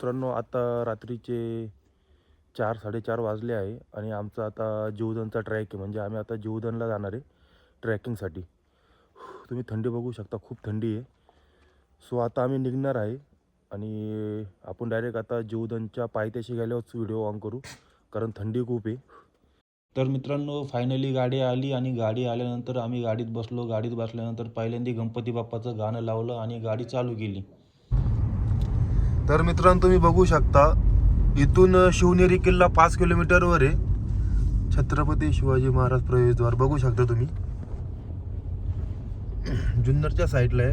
मित्रांनो आता रात्रीचे चार साडेचार वाजले आहे आणि आमचा आता जीवदनचा ट्रॅक आहे. म्हणजे आम्ही आता जीवदनला जाणार आहे ट्रॅकिंगसाठी तुम्ही थंडी बघू शकता खूप थंडी आहे. सो आता आम्ही निघणार आहे आणि आपण डायरेक्ट आता जीवदनच्या पायथ्याशी गेल्यावरच व्हिडिओ ऑन करू कारण थंडी खूप आहे. तर मित्रांनो फायनली गाडी आली आणि गाडी आल्यानंतर आम्ही गाडीत बसलो. गाडीत बसल्यानंतर पहिल्यांदा गणपती बाप्पाचं गाणं लावलं आणि गाडी चालू केली. तर मित्रांनो तुम्ही बघू शकता इथून शिवनेरी किल्ला पाच किलोमीटरवर आहे. छत्रपती शिवाजी महाराज प्रवेशद्वार बघू शकता तुम्ही. जुन्नरच्या साईडला आहे.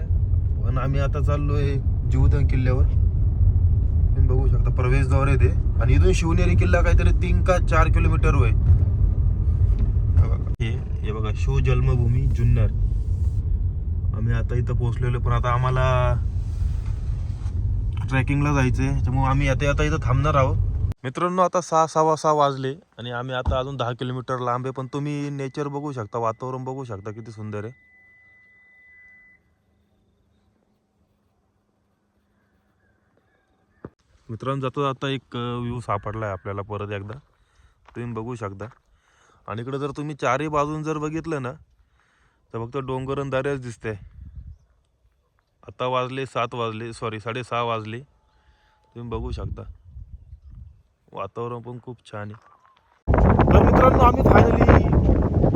पण आम्ही आता चाललो आहे जीवधन किल्ल्यावर. तुम्ही बघू शकता प्रवेशद्वार आहे ते. आणि इथून शिवनेरी किल्ला काहीतरी तीन का चार किलोमीटरवर आहे. हे बघा. हे हे बघा शिव जन्मभूमी जुन्नर. आम्ही आता इथं पोहोचलेलो पण आता आम्हाला ट्रेकिंगला जायचं आहे त्यामुळे आम्ही आता आता इथं थांबणार आहोत. मित्रांनो आता सहा सव्वा सहा वाजले आणि आम्ही आता अजून दहा किलोमीटर लांब आहे पण तुम्ही नेचर बघू शकता वातावरण बघू शकता किती सुंदर आहे. मित्रांनो जातो आता एक व्ह्यू सापडला आहे आपल्याला परत एकदा. तुम्ही बघू शकता. आणि इकडं जर तुम्ही चारही बाजून जर बघितलं ना तर फक्त डोंगर आणि दऱ्याच दिसते आता वाजले सात वाजले सॉरी साडेसहा वाजले. तुम्ही बघू शकता. वातावरण पण खूप छान आहे. तर मित्रांनो आम्ही फायनली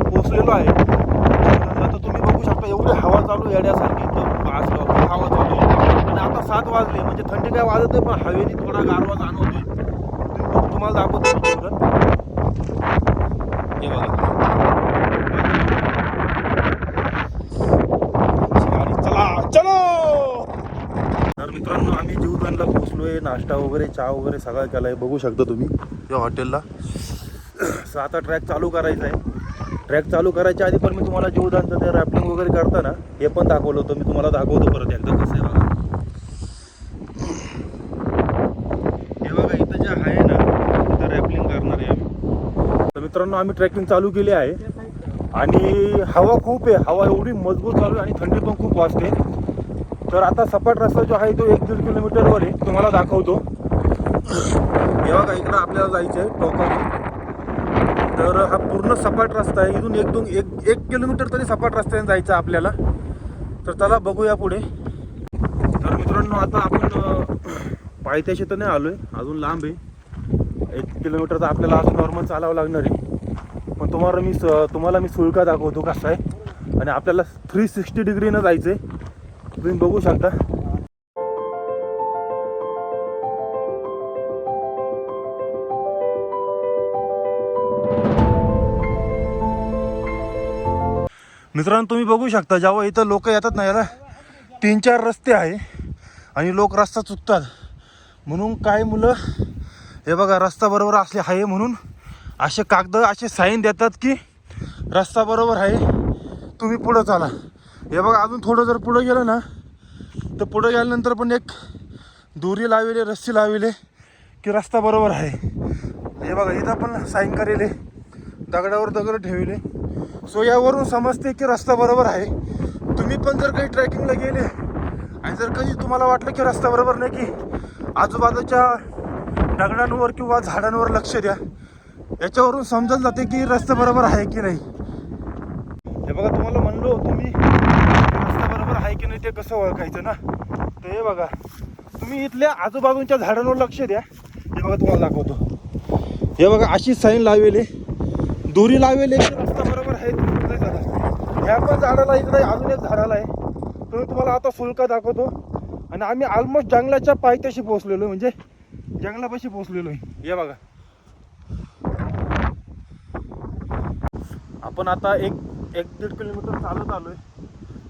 पोहोचलेलो आहे. आता तुम्ही बघू शकता एवढी हवा चालू येण्यासारखी. पाच असं हवा चालू आणि आता सात वाजले म्हणजे थंडी काय वाजत नाही पण हवेने थोडा गारवा जाणवतोय. तुम्हाला दाखवतो हे बघा आणि चला चलो तर मित्रांनो आम्ही जीवदानला आहे नाश्ता वगैरे चहा वगैरे सगळं केला आहे बघू शकता तुम्ही. या हॉटेलला आता ट्रॅक चालू करायचा आहे ट्रॅक चालू करायच्या आधी पण मी तुम्हाला जीवदानचं ते रॅपलिंग वगैरे करताना हे पण दाखवलं होतं. मी तुम्हाला दाखवतो परत एकदा कसं आहे बघा. हे बघा इथं जे आहे ना तिथं रॅपलिंग करणार आहे आम्ही. तर मित्रांनो आम्ही ट्रॅकिंग चालू केली आहे. आणि हवा खूप आहे. हवा एवढी मजबूत चालू आहे आणि थंडी पण खूप वाजते. तर आता सपाट रस्ता जो आहे तो एक दीड किलोमीटरवर आहे. तुम्हाला दाखवतो. तेव्हा का इकडं आपल्याला जायचं आहे टोकावर. तर हा पूर्ण सपाट रस्ता आहे. इथून एक दोन एक एक किलोमीटर तरी सपाट रस्त्याने जायचं आपल्याला. तर चला बघूया पुढे. तर मित्रांनो आता आपण पायथ्याशी तर नाही आलो आहे अजून लांब आहे. एक किलोमीटर तर आपल्याला अजून नॉर्मल चालावं लागणार आहे. पण तुम्हाला मी स- तुम्हाला मी सुळका दाखवतो कसं आहे. आणि आपल्याला थ्री सिक्स्टी डिग्रीनं जायचं आहे तुम्ही बघू शकता. मित्रांनो तुम्ही बघू शकता जेव्हा इथं लोक येतात ना याला तीन चार रस्ते आहे आणि लोक रस्ता चुकतात. म्हणून काय मुलं हे बघा रस्ता बरोबर असले आहे म्हणून असे कागद असे साईन देतात की रस्ता बरोबर आहे. तुम्ही पुढं चाला. हे बघा अजून थोडं जर पुढं गेलं ना तर पुढं गेल्यानंतर पण एक दोरी लावले रस्सी लावले की रस्ता बरोबर आहे. हे बघा इथं पण साईन करेले दगडावर दगड ठेवले. सो यावरून समजते की रस्ता बरोबर आहे. तुम्ही पण जर काही ट्रॅकिंगला गेले आणि जर कधी तुम्हाला वाटलं की रस्ता बरोबर नाही की आजूबाजूच्या दगडांवर किंवा झाडांवर लक्ष द्या. याच्यावरून समजत जाते की रस्ता बरोबर आहे की नाही. हे बघा तुम्हाला म्हणलो तुम्ही आहे की नाही ते कसं ओळखायचं ना? तर हे बघा तुम्ही इथल्या आजूबाजूच्या झाडांवर लक्ष द्या. हे बघा तुम्हाला दाखवतो. हे बघा अशी साईन लावेली. दोरी लावेली रस्ता बरोबर आहे ह्या पण झाडाला इकडे अजून एक झाडाला आहे. तर तुम्हाला आता फुलका दाखवतो. आणि आम्ही ऑलमोस्ट जंगलाच्या पायथ्याशी पोहोचलेलो म्हणजे जंगलापाशी पोहोचलेलो आहे हे बघा. आपण आता एक एक दीड किलोमीटर चालत आलो आहे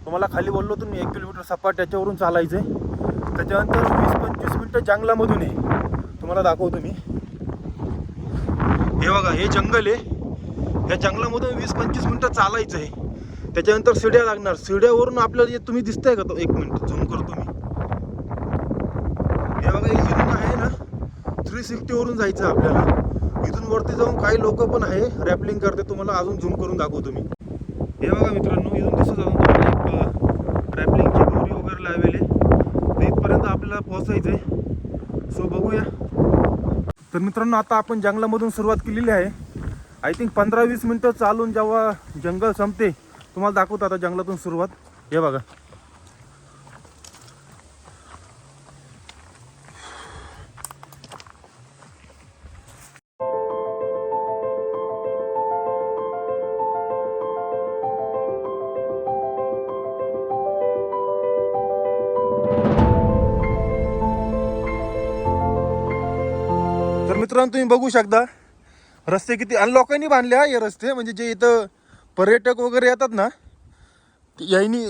तुम्हाला खाली बोललो तुम्ही एक किलोमीटर सपाट त्याच्यावरून चालायचं आहे त्याच्यानंतर वीस पंचवीस मिनटं जंगलामधून आहे. तुम्हाला दाखवतो मी. हे बघा हे जंगल आहे. या जंगलामधून वीस पंचवीस मिनटं चालायचं आहे त्याच्यानंतर शिड्या लागणार. शिड्यावरून आपल्याला तुम्ही दिसताय का तो? एक मिनिट झूम करतो मी हे बघा हे इथून आहे ना थ्री सिक्स्टीवरून जायचं आहे आपल्याला. इथून वरती जाऊन काही लोक पण आहे. रॅपलिंग करते तुम्हाला अजून झूम करून दाखवतो मी. हे बघा मित्रांनो इथून दिसत अजून तुम्हाला एक रॅपलिंगची दोरी वगैरे लावलेली आहे तर इथपर्यंत आपल्याला पोहोचायचं आहे सो बघूया. तर मित्रांनो आता आपण जंगलामधून सुरुवात केलेली आहे. आय थिंक पंधरा वीस मिनटं चालून जेव्हा जंगल संपते तुम्हाला दाखवतो आता जंगलातून सुरुवात. हे बघा. मित्रांनो तुम्ही बघू शकता रस्ते किती आणि लोकांनी बांधले हा हे रस्ते. म्हणजे जे इथं पर्यटक वगैरे येतात ना यांनी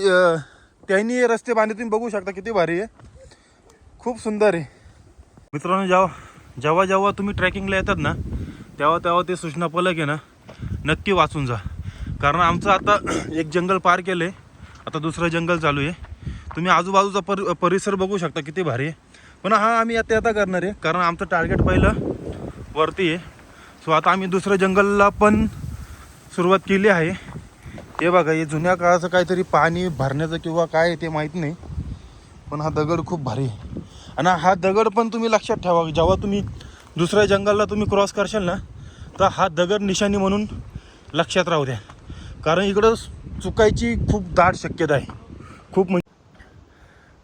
त्यांनी हे रस्ते बांधले. तुम्ही बघू शकता किती भारी आहे. खूप सुंदर आहे. मित्रांनो जेव्हा जेव्हा जेव्हा तुम्ही ट्रॅकिंगला येतात ना तेव्हा तेव्हा ते सूचना फलक आहे ना नक्की वाचून जा. कारण आमचं आता एक जंगल पार केलं आहे आता दुसरं जंगल चालू आहे. तुम्ही आजूबाजूचा पर परिसर बघू शकता किती भारी आहे. पण हा आम्ही आता आता करणार आहे. कारण आमचं टार्गेट पहिलं वरती आहे. सो आता आम्ही दुसरं जंगलला पण सुरुवात केली आहे. हे बघा हे जुन्या काळाचं काहीतरी पाणी भरण्याचं किंवा काय आहे ते माहीत नाही. पण हा दगड खूप भारी आहे. आणि हा दगड पण तुम्ही लक्षात ठेवा जेव्हा तुम्ही दुसऱ्या जंगलला तुम्ही क्रॉस करशाल ना तर हा दगड निशाणी म्हणून लक्षात राहू द्या. कारण इकडं चुकायची खूप दाट शक्यता आहे. खूप म्हणजे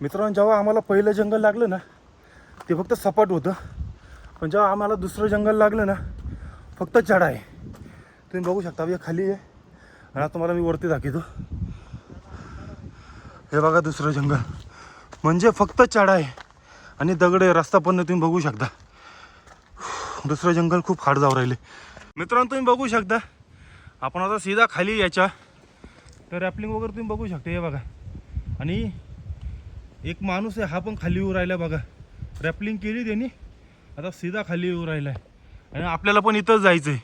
मित्रांनो जेव्हा आम्हाला पहिलं जंगल लागलं ना ते फक्त सपाट होतं. पण जेव्हा आम्हाला दुसरं जंगल लागलं ना फक्त चढ आहे. तुम्ही बघू शकता हे खाली आहे. आणि आता तुम्हाला मी वरती दाखवतो. हे बघा दुसरं जंगल. म्हणजे फक्त चढ आहे. आणि दगड आहे रस्ता पण तुम्ही बघू शकता. दुसरं जंगल खूप हाड जाऊ राहिले. मित्रांनो तुम्ही बघू शकता. आपण आता सीधा खाली याच्या. तर रॅपलिंग वगैरे तुम्ही बघू शकता हे बघा. आणि एक माणूस आहे हा पण खाली येऊ राहिला बघा. रॅपलिंग केली त्यांनी. आता सीधा खाली येऊ राहिला आहे आणि आपल्याला पण इथंच जायचं आहे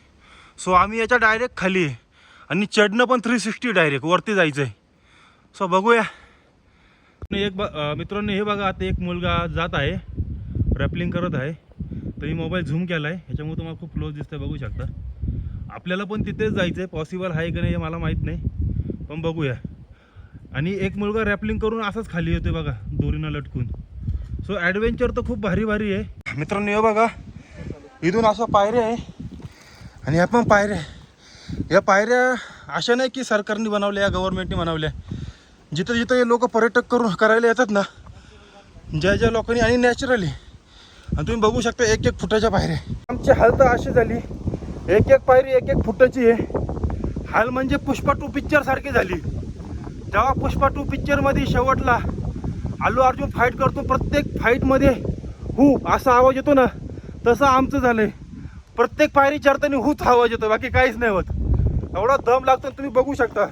सो आम्ही याच्या डायरेक्ट खाली आहे. आणि चढणं पण थ्री सिक्स्टी डायरेक्ट वरती जायचं आहे सो बघूया. आणि एक ब मित्रांनो हे बघा आता एक मुलगा जात आहे. रॅपलिंग करत आहे. तरी मोबाईल झूम केला आहे ह्याच्यामुळे तुम्हाला खूप क्लोज दिसतं बघू शकता. आपल्याला पण तिथेच जायचं आहे पॉसिबल आहे की नाही हे मला माहीत नाही. पण बघूया. आणि एक मुलगा रॅपलिंग करून असंच खाली येतो बघा दोरीनं लटकून. सो ॲडव्हेंचर तर खूप भारी भारी आहे. मित्रांनो हे बघा. इथून असं पायऱ्या आहे. आणि ह्या पण पायऱ्या या पायऱ्या अशा नाही की सरकारने बनवल्या या गव्हर्नमेंटने बनवल्या. जिथं जिथं हे लोक पर्यटक करून करायला येतात ना ज्या ज्या लोकांनी आणि नॅचरली आणि तुम्ही बघू शकता एक एक फुटाच्या पायऱ्या आमची हाल तर अशी झाली एक एक पायरी एक एक फुटाची आहे. हाल म्हणजे पुष्पा टू पिक्चर सारखी झाली. तेव्हा पुष्पा टू पिक्चरमध्ये शेवटला अल्लू अर्जुन फाईट करतो प्रत्येक फाईटमध्ये हू असा आवाज येतो ना तसं आमचं झालंय. प्रत्येक पायरी चढताना हूच आवाज येतो बाकी काहीच नाही होत. एवढा दम लागतो तुम्ही बघू शकता.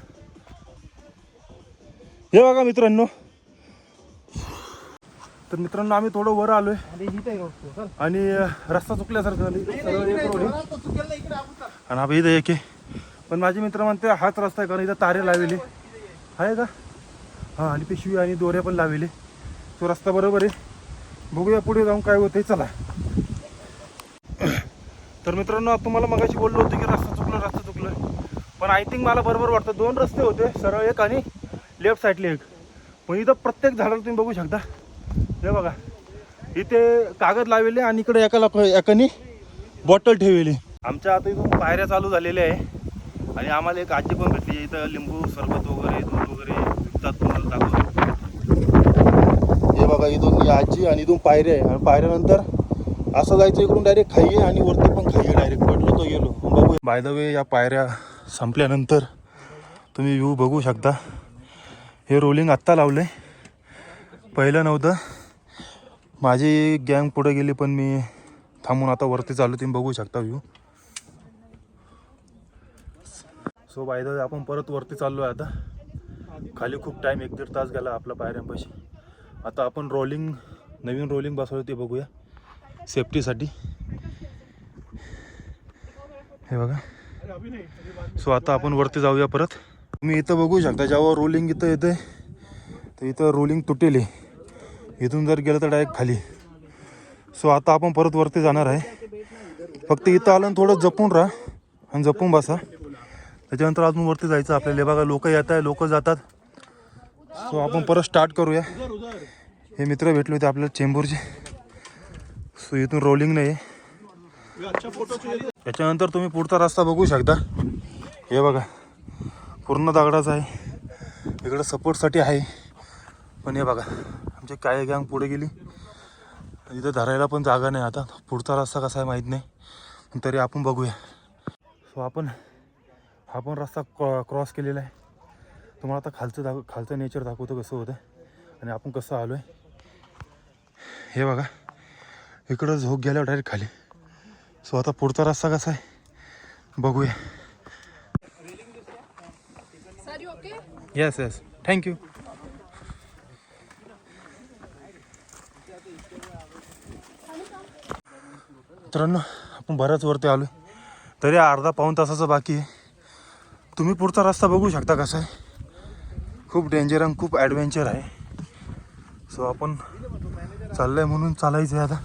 हे बघा मित्रांनो. तर मित्रांनो आम्ही थोडं वर आलोय. आणि रस्ता चुकल्यासारखं. आणि हा इथं एक पण माझे मित्र म्हणते हाच रस्ता आहे कारण इथं तारे लावले आहे. का? हां आणि पिशवी आणि दोऱ्या पण लावले तो रस्ता बरोबर आहे. बघूया पुढे जाऊन काय होतंय चला. तर मित्रांनो तुम्हाला मगाशी बोललो होतो की रस्ता चुकलं रस्ता चुकलं. पण आय थिंक मला बरोबर वाटतं दोन रस्ते होते सरळ एक आणि लेफ्ट साईडले एक. पण इथं प्रत्येक झाडाला तुम्ही बघू शकता. हे बघा इथे कागद लावलेले आणि इकडे एका एकानी बॉटल ठेवली आमच्या आता इथून पायऱ्या चालू झालेल्या आहे. आणि आम्हाला एक आजी पण भेटली इथं लिंबू सरबत वगैरे दूध वगैरे विकतात तुम्हाला दाखवतो. बघा इथून आजी आणि इथून पायऱ्या आहे. आणि पायऱ्यानंतर असं जायचं इकडून डायरेक्ट खाई आणि वरती पण खाई आहे डायरेक्ट पडलो तो गेलो. बघू बाय द वे या पायऱ्या संपल्यानंतर तुम्ही व्ह्यू बघू शकता. हे रोलिंग आत्ता लावलं आहे पहिलं नव्हतं. माझी गँग पुढे गेली पण मी थांबून आता वरती चालू तुम्ही बघू शकता view so by the way आपण परत वरती चाललो आहे आता. खाली खूप टाईम एक दीड तास गेला आपला पायऱ्यांपाशी. आता आपण रोलिंग नवीन रोलिंग बसवलं ते बघूया. सेफ्टीसाठी हे बघा. सो आता आपण वरती जाऊया परत. तुम्ही इथं बघू शकता जेव्हा रोलिंग इथं येते तर इथं रोलिंग तुटेल आहे. इथून जर गेलं तर डायरेक्ट खाली. सो आता आपण परत वरती जाणार आहे. फक्त इथं आलं आणि थोडं जपून राहा आणि जपून बसा. त्याच्यानंतर अजून वरती जायचं आपल्याला. हे बघा लोक येत आहे लोक जातात. सो आपण परत स्टार्ट करूया. हे मित्र भेटले होते आपल्याला चेंबूरचे. सो इथून रोलिंग नाही त्याच्यानंतर तुम्ही पुढचा रस्ता बघू शकता. हे बघा. पूर्ण दगडाचा आहे. इकडं सपोर्टसाठी आहे. पण हे बघा. आमची काय गँग पुढे गेली. इथं धरायला पण जागा नाही आता. पुढचा रस्ता कसा आहे माहीत नाही. तरी आपण बघूया. सो आपण हा पण रस्ता क्रॉ क्रॉस केलेला आहे. तुम्हाला आता खालचं दाख खालचं नेचर दाखवतो कसं होतं आणि आपण कसं आलो आहे हे बघा इकडं झोक गेल्यावर डायरेक्ट खाली. सो आता पुढचा रस्ता कसा आहे? बघूया? येस येस थँक्यू मित्रांनो आपण बऱ्याच वरती आलो तरी अर्धा पाऊण तासाचं बाकी आहे. तुम्ही पुढचा रस्ता बघू शकता कसा आहे. खूप डेंजर आणि खूप ॲडव्हेंचर आहे. सो आपण चाललं आहे म्हणून चालायचं आहे आता.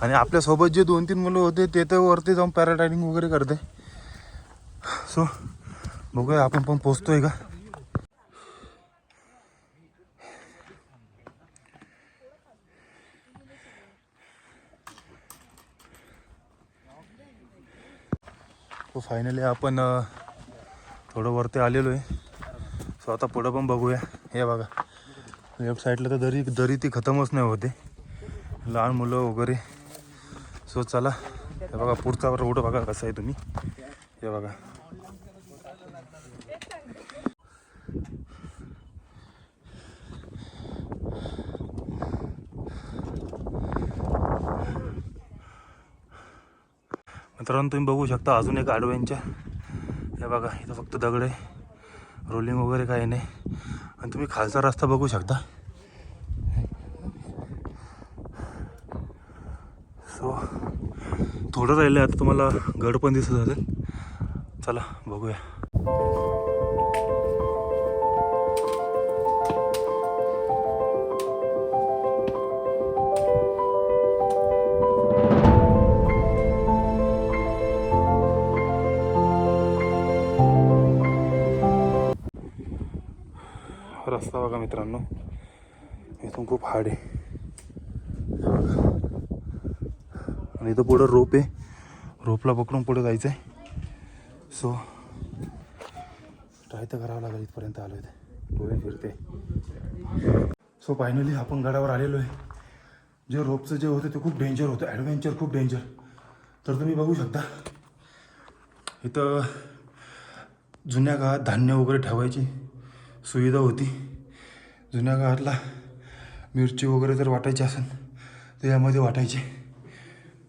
आणि आपल्यासोबत जे दोन तीन मुलं होते ते तर वरती जाऊन पॅराग्लायडिंग वगैरे करते. सो बघूया आपण पण पोचतोय का? फायनली आपण थोडं वरती आलेलो आहे सो आता पुढं पण बघूया. हे बघा. लेफ्ट साईडला तर दरी दरी ती खतमच नाही होते. लहान मुलं वगैरे. सो चला. हे बघा पुढचा रोड बघा कसा आहे तुम्ही. हे बघा. मित्रांनो तुम्ही बघू शकता अजून एक आडव्यांच्या. हे बघा इथं फक्त दगड आहे. रोलिंग वगैरे काही नाही. आणि तुम्ही खालचा रस्ता बघू शकता. सो थोडं राहिलं आता तुम्हाला गड पण दिसत असेल. चला बघूया. रस्ता बघा मित्रांनो. इथून खूप हार्ड आहे. आणि इथं पुढं रोप आहे. रोपला पकडून पुढे जायचं आहे सो ट्राय तर करावं लागेल इथपर्यंत आलो आहे डोळे फिरते. सो फायनली आपण गडावर आलेलो आहे. जे रोपचं जे होतं ते खूप डेंजर होतं. ॲडव्हेंचर खूप डेंजर तर तुम्ही बघू शकता. इथं जुन्या काळात धान्य वगैरे ठेवायची सुविधा होती. जुन्या काळातला मिरची वगैरे जर वाटायची असेल तर यामध्ये वाटायची.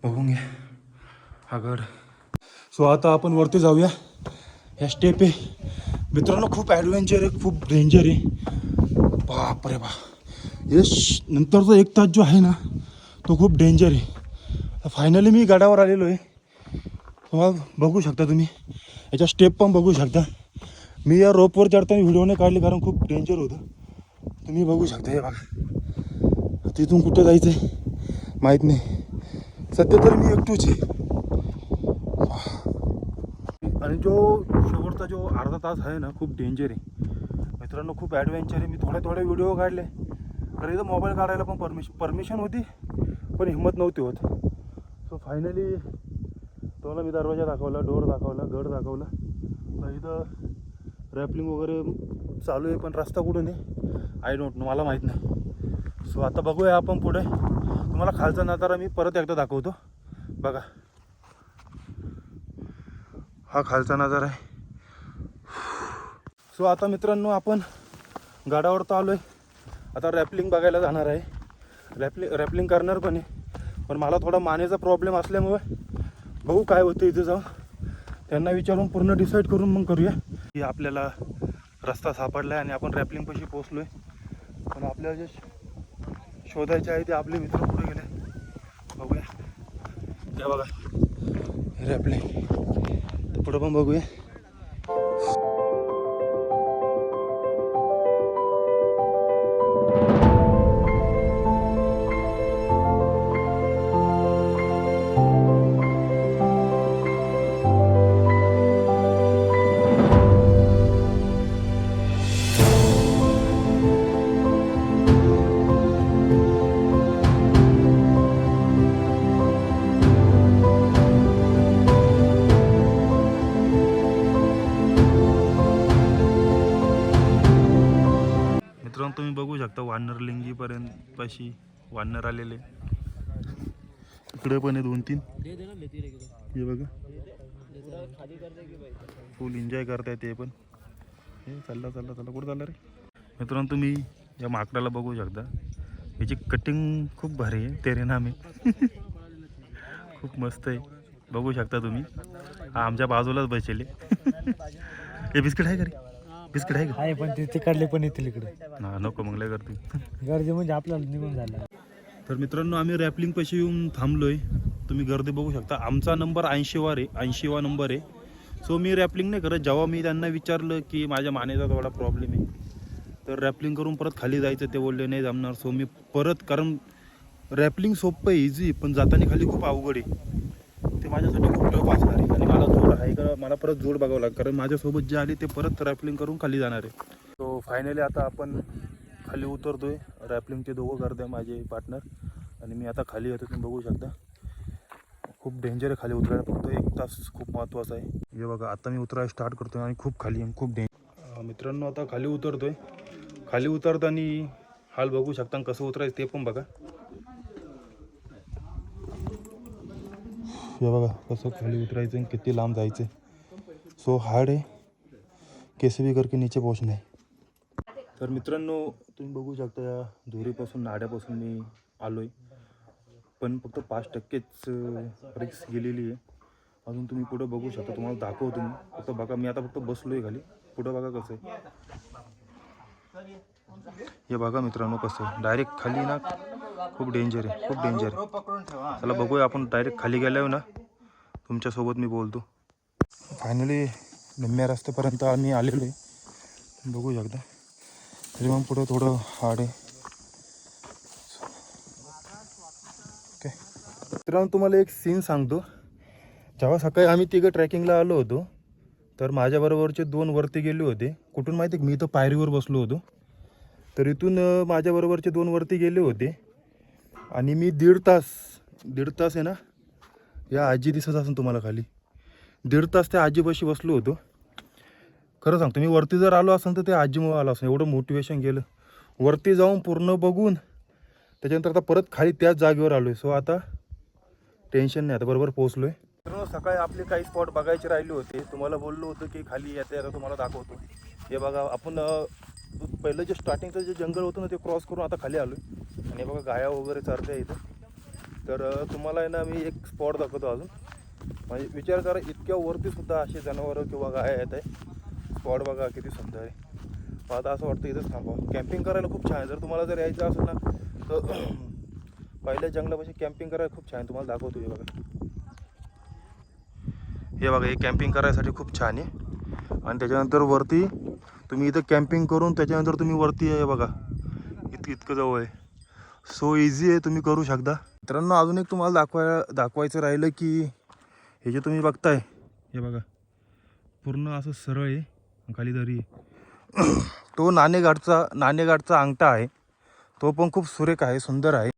बघून घ्या. हा गड. सो आता आपण वरती जाऊया. ह्या स्टेप आहे मित्रांनो खूप ॲडव्हेंचर आहे खूप डेंजर आहे. बाप रे बा. यश नंतरचा एक तास जो आहे ना तो खूप डेंजर आहे. फायनली मी गडावर आलेलो आहे. मग बघू शकता तुम्ही. याच्या स्टेप पण बघू शकता. मी या रोपवर चढताना व्हिडिओ नाही काढले कारण खूप डेंजर होतं. तुम्ही बघू शकता हे बघा. तिथून कुठं जायचं आहे माहीत नाही. सध्या तर मी एकटूच आहे. आणि जो शेवटचा जो अर्धा तास आहे ना खूप डेंजर आहे. मित्रांनो खूप ॲडव्हेंचर आहे. मी थोडे थोडे व्हिडिओ काढले. तर इथं मोबाईल काढायला पण परमिशन परमिशन होती पण हिंमत नव्हती होत. सो फायनली तुम्हाला मी दरवाजा दाखवला डोर दाखवला गड दाखवला. तर इथं रॅपलिंग वगैरे चालू आहे पण रस्ता कुठून आहे आय डोंट नो मला माहीत नाही. सो आता बघूया आपण पुढे. तुम्हाला खालचा नजारा मी परत एकदा दाखवतो. बघा. हा खालचा नजारा आहे. सो आता मित्रांनो आपण गाडावर तर आलो आहे आता रॅपलिंग बघायला जाणार आहे. रॅपलिंग रॅपलिंग करणार पण आहे पण मला थोडा मानेचा प्रॉब्लेम असल्यामुळे बघू काय होतं इथे जाऊन. त्यांना विचारून पूर्ण डिसाईड करून मग करूया. की आपल्याला रस्ता सापडला आहे आणि आपण रॅपलिंगपाशी पोचलो आहे पण आपल्याला जे शोधायचे आहे ते आपले मित्र पुढे गेले. बघूया. हे बघा. रॅपलिंग आपले. पुढं पण बघूया. पाशी वानर आलेले. इकडे पण आहे दोन तीन हे बघा. फुल एन्जॉय करताय ते पण. हे चालला चालला चालला. कुठं चालला रे? मित्रांनो तुम्ही या माकडाला बघू शकता. याची कटिंग खूप भारी आहे. तेरे नामे खूप मस्त आहे. बघू शकता तुम्ही. आमच्या बाजूलाच बसले हे बिस्किट आहे का रे? बिस्किट आहे का? आहे पण ते तिकडले पण येतील इकडे. ना नको मग लय करतो गर्दी म्हणजे आपल्याला निघून झाला तर मित्रांनो आम्ही रॅपलिंग पैसे येऊन थांबलोय. तुम्ही गर्दी बघू शकता. आमचा नंबर ऐंशीवार आहे ऐंशीवा नंबर आहे. सो मी रॅपलिंग नाही करत. जेव्हा मी त्यांना विचारलं की माझ्या मानेचा थोडा प्रॉब्लेम आहे तर रॅपलिंग करून परत खाली जायचं ते बोलले नाही जमणार. सो मी परत कारण रॅपलिंग सोपं आहे इझी पण जाताना खाली खूप अवघड आहे. ते माझ्यासाठी खूप टफ असणार आहे. आणि मला का मला परत जोड बघावं लागेल कारण माझ्यासोबत जे आले ते परत रॅपलिंग करून खाली जाणार आहे. सो फायनली आता आपण खाली उतरतोय. रॅपलिंगचे दोघं करते माझे पार्टनर आणि मी आता खाली येतो तुम्ही बघू शकता. खूप डेंजर आहे खाली उतरायला फक्त एक तास खूप महत्त्वाचा आहे. हे बघा आता मी उतरायला स्टार्ट करतोय आणि खूप खाली आहे खूप डेंजर मित्रांनो आता खाली उतरतोय. खाली उतरताना हाल बघू शकता आणि कसं उतरायचं ते पण बघा. हे बघा कसं खाली उतरायचं आणि किती लांब जायचं. सो हार्ड आहे. कैसे भी करके नीचे पोहोचणं. आहे तर मित्रांनो तुम्ही बघू शकता या धुरीपासून नाड्यापासून मी आलो आहे पण फक्त पाच टक्केच रिक्स गेलेली आहे. अजून तुम्ही पुढं बघू शकता. तुम्हाला दाखवतो मी. फक्त बघा मी आता फक्त बसलो आहे खाली. पुढं बघा कसं आहे. हे बघा मित्रांनो कसं डायरेक्ट खाली ना खूप डेंजर आहे खूप डेंजर आहे. चला बघूया आपण डायरेक्ट खाली गेल्यावर ना तुमच्यासोबत मी बोलतो. फायनली निम्म्या रस्त्यापर्यंत आम्ही आलेलो आहे. बघू एकदा. तरी मग पुढं थोडं हार्ड आहे. ओके मित्रांनो तुम्हाला एक सीन सांगतो. जेव्हा सकाळी आम्ही तिघं ट्रॅकिंगला आलो होतो तर माझ्याबरोबरचे दोन वरती गेले होते. कुठून माहिती आहे मी तर पायरीवर बसलो होतो. तर इथून माझ्याबरोबरचे दोन वरती गेले होते. आणि मी दीड तास दीड तास आहे ना या आजी दिसत असेल तुम्हाला खाली. दीड तास त्या आजीपाशी बसलो होतो. खरं सांगतो मी वरती जर आलो असेल तर ते आजीमुळे आलो असं एवढं मोटिवेशन गेलं. वरती जाऊन पूर्ण बघून त्याच्यानंतर आता परत खाली त्याच जागेवर आलो आहे सो आता टेन्शन नाही आता बरोबर पोहोचलो आहे सकाळी आपले काही स्पॉट बघायचे राहिले होते. तुम्हाला बोललो होतं की खाली येते आता तुम्हाला दाखवतो. हे बघा आपण पहिलं जे स्टार्टिंगचं जे जंगल होतं ना ते क्रॉस करून आता खाली आलो आहे आणि हे बघा गाया वगैरे चरते इथं. तर तुम्हाला आहे ना मी एक स्पॉट दाखवतो अजून. म्हणजे विचार करा इतक्या वरतीसुद्धा असे जनावरं किंवा गाया येत आहे स्पॉट बघा किती सुंदर आहे. आता असं वाटतं इथंच थांबावं कॅम्पिंग करायला खूप छान आहे. जर तुम्हाला जर यायचं असेल ना तर पहिल्या जंगलापाशी कॅम्पिंग करायला खूप छान आहे. तुम्हाला दाखवतो हे बघा. हे बघा हे कॅम्पिंग करायसाठी खूप छान आहे. आणि त्याच्यानंतर वरती तुम्ही इथं कॅम्पिंग करून त्याच्यानंतर तुम्ही वरती आहे बघा. इत इतकं जवळ आहे. सो इझी आहे तुम्ही करू शकता. मित्रांनो अजून एक तुम्हाला दाखवाय दाखवायचं राहिलं की हे जे तुम्ही बघताय हे बघा. पूर्ण असं सरळ आहे खाली दरी आहे. तो नाणेघाटचा नाणेघाटचा अंगठा आहे. तो पण खूप सुरेख आहे सुंदर आहे.